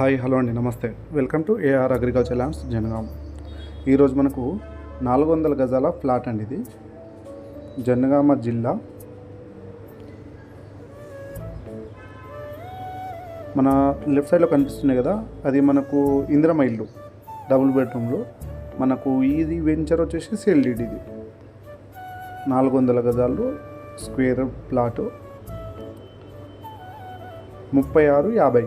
Hi hello అండి నమస్తే. Welcome to AR agriculture lands Jangaon. ఈరోజు మనకు నాలుగు వందల గజాల ఫ్లాట్ అండి ఇది. జనగామ జిల్లా. మన లెఫ్ట్ సైడ్లో కనిపిస్తున్నాయి కదా అది మనకు ఇందిరమ ఇల్లు డబుల్ బెడ్రూమ్లో. మనకు ఇది వెంచర్ వచ్చేసి సేల్ ఇది. నాలుగు వందల గజాలు స్క్వేర్ ప్లాటు ముప్పై ఆరు యాభై.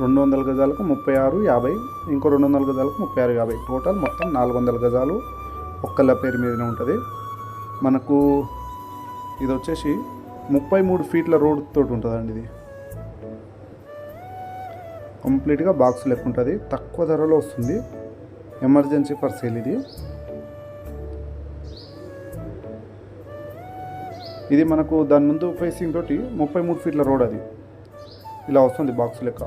రెండు వందల గజాలకు ముప్పై ఆరు యాభై ఇంకో రెండు వందల గజాలకు ముప్పై ఆరు యాభై. టోటల్ మొత్తం నాలుగు వందల గజాలు ఒక్కళ్ళ పేరు మీదనే ఉంటుంది. మనకు ఇది వచ్చేసి ముప్పై మూడు ఫీట్ల రోడ్తో ఉంటుందండి ఇది. కంప్లీట్గా బాక్స్ లెక్క ఉంటుంది. తక్కువ ధరలో వస్తుంది. ఎమర్జెన్సీ ఫర్ సేల్ ఇది. ఇది మనకు దాని ముందు ఫేసింగ్ తోటి ముప్పై మూడు ఫీట్ల రోడ్ అది. ఇలా వస్తుంది బాక్స్ లెక్క.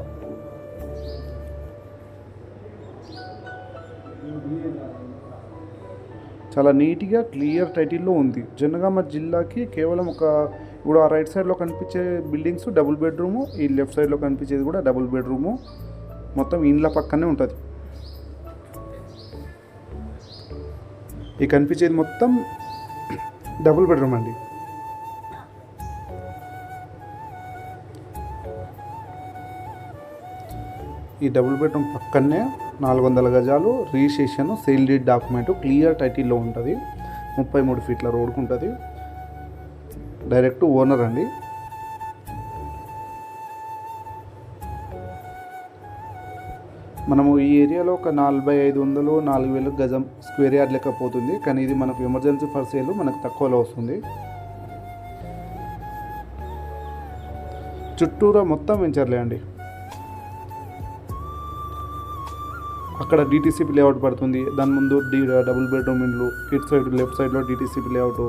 చాలా నీట్గా క్లియర్ టైటిల్లో ఉంది. జనగామ జిల్లాకి కేవలం ఒక ఇప్పుడు ఆ రైట్ సైడ్లో కనిపించే బిల్డింగ్స్ డబుల్ బెడ్రూము ఈ లెఫ్ట్ సైడ్లో కనిపించేది కూడా డబుల్ బెడ్రూము. మొత్తం ఇండ్ల పక్కనే ఉంటుంది. ఈ కనిపించేది మొత్తం డబుల్ బెడ్రూమ్ అండి. ఈ డబుల్ బెడ్రూమ్ పక్కనే నాలుగు వందల గజాలు registration sale deed document clear టైటిల్లో ఉంటుంది. ముప్పై మూడు ఫీట్ల రోడ్కు ఉంటుంది. డైరెక్ట్ ఓనర్ అండి. మనము ఈ ఏరియాలో ఒక నలభై ఐదు వందలు నాలుగు వేలు గజం స్క్వేర్ యార్డ్ లెక్క పోతుంది. కానీ ఇది మనకు ఎమర్జెన్సీ ఫర్ సేల్ మనకు తక్కువలో వస్తుంది. చుట్టూరా మొత్తం వెంచర్లే అండి. అక్కడ డిటీసీపీ లేఅవుట్ పడుతుంది. దాని ముందు డి డబుల్ బెడ్రూమ్ ఇండ్లు ఇటు సైడ్ లెఫ్ట్ సైడ్లో డిటీసీపీ లేఅవుట్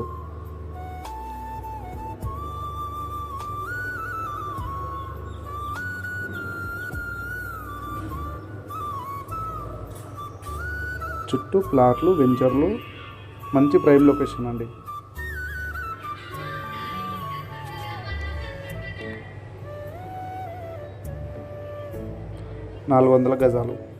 చుట్టూ ప్లాట్లు వెంచర్లు మంచి ప్రైమ్ లొకేషన్ అండి. నాలుగు వందల గజాలు.